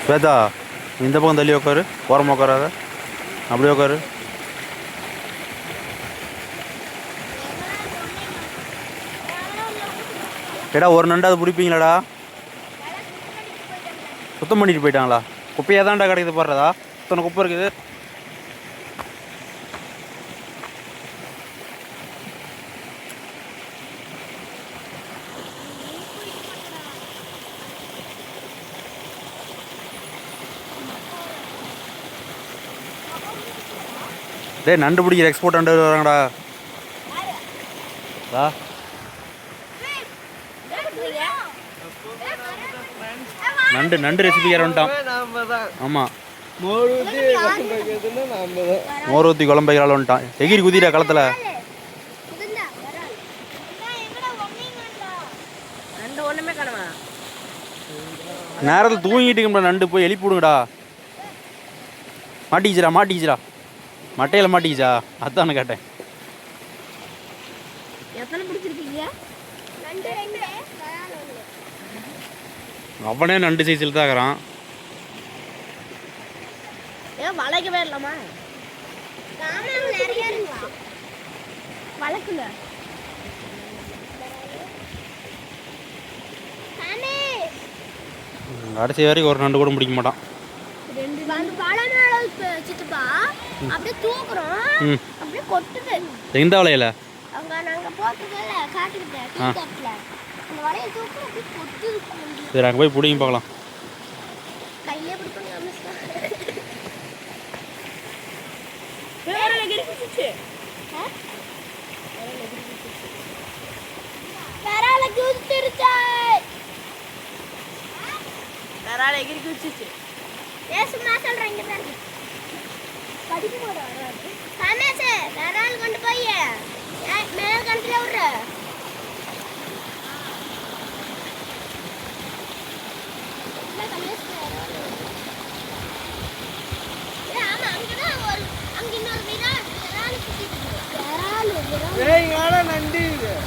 ஸ்வேதா இந்த பக்கம் தள்ளி உட்காரு ஓரமாக உட்காராத அப்படியே உட்காரு ஏடா ஒரு நண்டாவது பிடிப்பீங்களாடா? சுத்தம் பண்ணிட்டு போயிட்டாங்களா குப்பையாக தான்டா கிடைக்குது போடுறதா இத்தனை குப்பை இருக்குது டேய் நண்டு பிடிக்கிற எக்ஸ்போர்ட் நண்டு வராங்கடா டா நண்டு நண்டு ரெசிபி வந்துட்டான்? நாம தான் ஆமாம் மோர் ஊற்றி ஊற்றி குழம்பைகளால் வந்துட்டான். எகிரி குதிரா களத்தில். நண்டு ஒண்ணுமே காணுமா நேரத்தில் தூங்கிட்டு இருக்கோம்டா நண்டு. போய் எழுப்பி விடுங்கடா. மாட்டிக்கிச்சுடா மாட்டிக்கிச்சுடா மட்டையில் மாட்டிக்கிச்சா அதான் கேட்டேன். எத்தனை பிடிச்சிருக்கீங்க? அவனே நண்டு சைஸில் தான் இருக்கிறான். ஏன் வளைக்கவே இல்லம்மா. நிறைய கடைசி வரைக்கும் ஒரு நண்டு கூட பிடிக்க மாட்டான். ரெண்டு சித்தப்பா அப்படியே தூக்குறோம் அப்படியே கொட்டுது. எந்த வலையில? நாங்க சரி அங்கே போய் பிடிங்க பார்க்கலாம். கையிலே பிடிக்கணும் விரால குதிச்சிருச்சா. விரால எகிரி குச்சிச்சு ஏசுமா சொல்றேன் இங்க பாருங்க. படிக்க போற வராது. ரமேஷ் விரால் கொண்டு போய் மேல கண்டில விடுற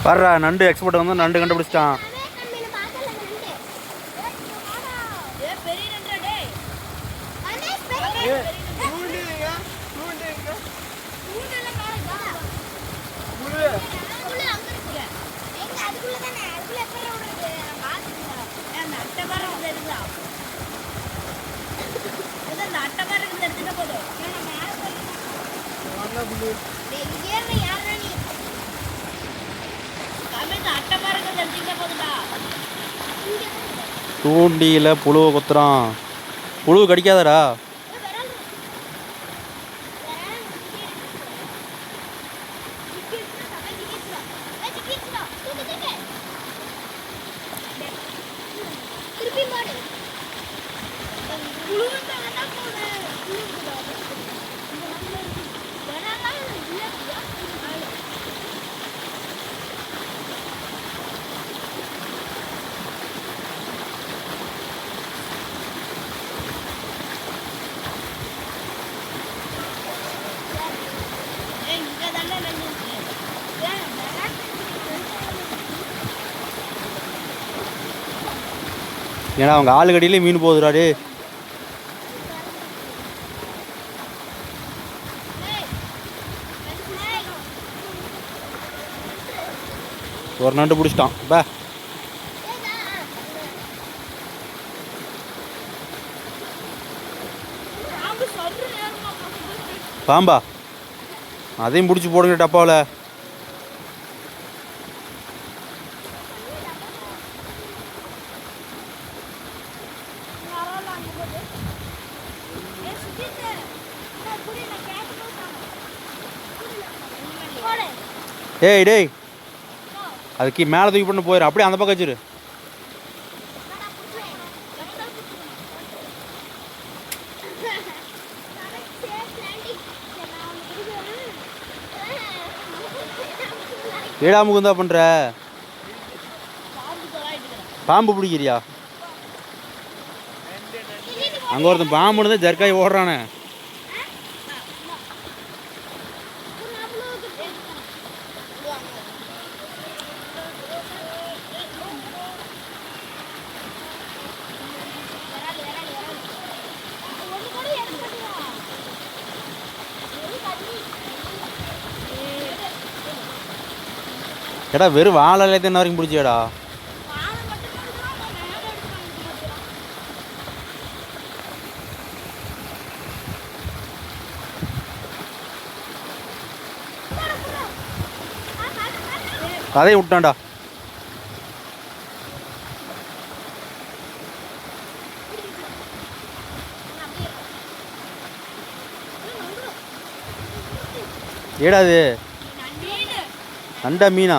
வர்றா நண்டு எக்ஸ்போர்ட் வந்து நண்டு கண்டுபிடிச்சிட்டான். ரமேஷ் தூண்டியில் புழுவை கொத்துறான். புழு கடிக்காதடா. திருப்பி மாடு ஏ இங்கே தானே நண்டு இருக்கு ஏன்னா அவங்க ஆளுகடியிலே மீன் போகுதுடா ஒரு நண்டு பிடிச்சிட்டான். பா. பாம்பா. அதையும் பிடிச்சி போடுங்க டப்பாவில். டேய் டேய். அதுக்கு மேலே தூக்கி பண்ண போயிடும் அப்படியே அந்த பக்கம் வச்சிரு. ஏடா முகுந்தா பண்ணுற பாம்பு பிடிக்கிறியா? அங்கே ஒருத்தன் பாம்பு இருந்து ஜர்க்காய் ஓடுறானே. ஏடா வெறும் வாழை என்ன வரைக்கும் பிடிச்சியாடா? அதையும் விட்டான்டா. ஏடா இது? நண்டா மீனா?